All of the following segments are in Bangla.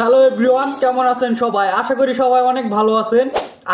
হ্যালো এভরিওয়ান কেমন আছেন সবাই? আশা করি সবাই অনেক ভালো আছেন।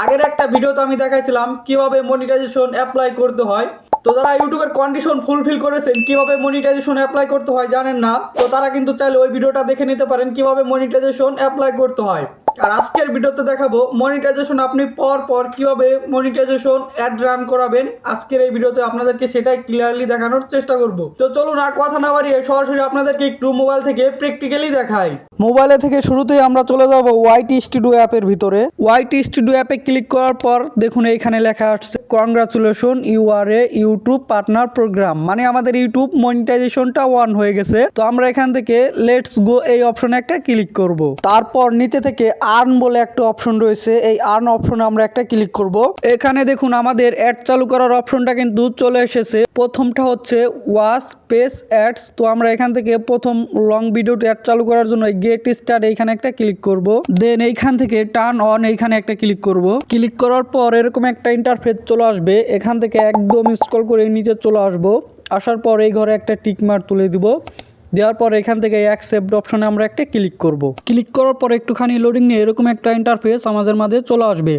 আগের একটা ভিডিওতে আমি দেখাইছিলাম কীভাবে মনিটাইজেশন অ্যাপ্লাই করতে হয়। তো যারা ইউটিউবের কন্ডিশন ফুলফিল করেছেন, কীভাবে মনিটাইজেশন অ্যাপ্লাই করতে হয় জানেন না। তো তারা কিন্তু চাইলে ওই ভিডিওটা দেখে নিতে পারেন, কীভাবে মনিটাইজেশন অ্যাপ্লাই করতে হয়। আর আজকের ভিডিওতে দেখাবো মনিটাইজেশন আপনি পর পর কীভাবে মনিটাইজেশন অ্যাড রান করাবেন। আজকের এই ভিডিওতে আপনাদেরকে সেটাই ক্লিয়ারলি দেখানোর চেষ্টা করব। তো চলুন আর কথা না বাড়িয়ে সরাসরি আপনাদেরকে একটু মোবাইল থেকে প্র্যাকটিক্যালি দেখাই। মোবাইলে থেকে শুরুতেই আমরা চলে যাব ওয়াইটি স্টুডিও অ্যাপের ভিতরে। ওয়াইটি স্টুডিও অ্যাপে ক্লিক করার পর দেখুন এইখানে লেখা আসছে congratulation you are a YouTube partner program মানে আমাদের ইউটিউব মনিটাইজেশনটা ওয়ান হয়ে গেছে। তো আমরা এখান থেকে লেটস গো এই অপশনে একটা ক্লিক করব। তারপর নিচে থেকে আর্ন বলে একটা অপশন রয়েছে। এই আর্ন অপশনে আমরা একটা ক্লিক করব। এখানে দেখুন আমাদের অ্যাড চালু করার অপশনটা কিন্তু চলে এসেছে। প্রথমটা হচ্ছে ওয়াচ পেস অ্যাডস। তো আমরা এখান থেকে প্রথম লং ভিডিওটি অ্যাড চালু করার জন্য গেট স্টার্ট এইখানে একটা ক্লিক করব। দেন এইখান থেকে টার্ন অন এইখানে একটা ক্লিক করব। ক্লিক করার পর এরকম একটা ইন্টারফেস চলে আসবে। এখান থেকে একদম স্ক্রল করে নিচে চলে আসব। আসার পর এই ঘরে একটা টিক মার্ক তুলে দিব। দেওয়ার পর এখান থেকে অ্যাকসেপ্ট অপশনে আমরা একটা ক্লিক করব। ক্লিক করার পর একটুখানি লোডিং নিয়ে এরকম একটা ইন্টারফেস আমাদের মাঝে চলে আসবে।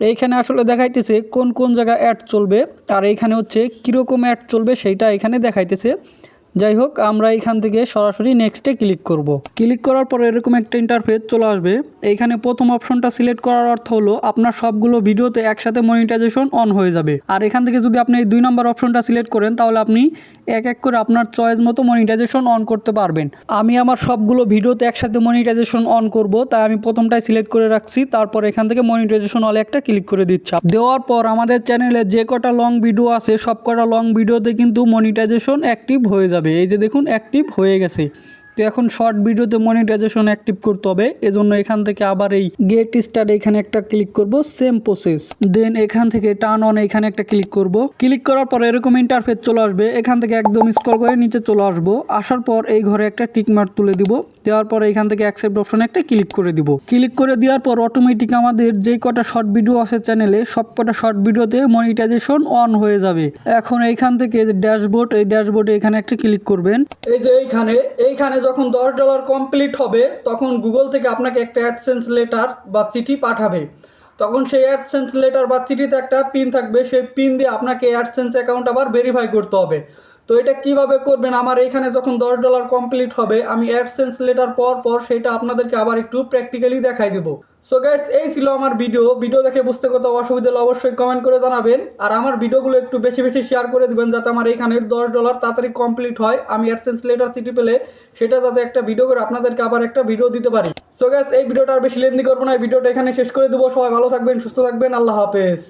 এইখানে আসলে দেখাইতেছে কোন কোন জায়গায় অ্যাড চলবে, আর এইখানে হচ্ছে কীরকম অ্যাড চলবে সেইটা এখানে দেখাইতেছে। যাই হোক, আমরা এইখান থেকে সরাসরি নেক্সটে ক্লিক করব। ক্লিক করার পর এরকম একটা ইন্টারফেস চলে আসবে। এইখানে প্রথম অপশনটা সিলেক্ট করার অর্থ হলো, আপনার সবগুলো ভিডিওতে একসাথে মনিটাইজেশন অন হয়ে যাবে। আর এখান থেকে যদি আপনি এই দুই নম্বর অপশনটা সিলেক্ট করেন, তাহলে আপনি এক এক করে আপনার চয়েস মতো মনিটাইজেশন অন করতে পারবেন। আমি আমার সবগুলো ভিডিওতে একসাথে মনিটাইজেশন অন করব, তাই আমি প্রথমটাই সিলেক্ট করে রাখছি, তারপর এখান থেকে মনিটাইজেশন অলে একটা ক্লিক করে দিচ্ছি। দেওয়ার পর আমাদের চ্যানেলে যে কটা লং ভিডিও আছে সব কটা লং ভিডিওতে কিন্তু মনিটাইজেশন অ্যাক্টিভ হয়ে যাবে। এই যে দেখুন অ্যাক্টিভ হয়ে গেছে। তো এখন শর্ট ভিডিওতে মনিটাইজেশন অ্যাক্টিভ করতে হবে। এজন্য এখান থেকে আবার এই গেট স্টার্ট এখানে একটা ক্লিক করব সেম প্রসেস দেন এখান থেকে টার্ন অন এখানে একটা ক্লিক করব। ক্লিক করার পর এরকম ইন্টারফেস চলে আসবে। এখান থেকে একদম স্ক্রল করে নিচে চলে আসব। আসার পর এই ঘরে একটা টিক মার্ক তুলে দিব। দেওয়ার পর এখান থেকে অ্যাকসেপ্ট অপশনে একটা ক্লিক করে দিব। ক্লিক করে দেওয়ার পর অটোমেটিক আমাদের যেই কটা শর্ট ভিডিও আছে চ্যানেলে সব কটা শর্ট ভিডিওতে মনিটাইজেশন অন হয়ে যাবে। এখন এইখান থেকে যে ড্যাশবোর্ড এই ড্যাশবোর্ডে এখানে একটা ক্লিক করবেন। এই যে এইখানে এইখানে যখন দশ ডলার কমপ্লিট হবে, তখন গুগল থেকে আপনাকে একটা অ্যাডসেন্স লেটার বা চিঠি পাঠাবে। তখন সেই অ্যাডসেন্স লেটার বা চিঠিতে একটা পিন থাকবে, সেই পিন দিয়ে আপনাকে অ্যাডসেন্স অ্যাকাউন্ট আবার ভেরিফাই করতে হবে। তো এটা কীভাবে করবেন? আমার এইখানে যখন দশ ডলার কমপ্লিট হবে, আমি অ্যাডসেন্স লেটার পর পর সেটা আপনাদেরকে আবার একটু প্র্যাকটিক্যালি দেখাই দেবো। সো গাইস এই ছিল আমার ভিডিও ভিডিও দেখে বুঝতে কোথাও অসুবিধা হলে অবশ্যই কমেন্ট করে জানাবেন। আর আমার ভিডিওগুলো একটু বেশি বেশি শেয়ার করে দিবেন যাতে আমার এইখানে দশ ডলার তাড়াতাড়ি কমপ্লিট হয়। আমি অ্যাডসেন্স লেটার চিঠি পেলে সেটা যাতে একটা ভিডিও করে আপনাদেরকে আবার একটা ভিডিও দিতে পারি। সো গাইস এই ভিডিওটা আর বেশি লেন্দি করব না। এই ভিডিওটা এখানে শেষ করে দেবো। সবাই ভালো থাকবেন, সুস্থ থাকবেন। আল্লাহ হাফেজ।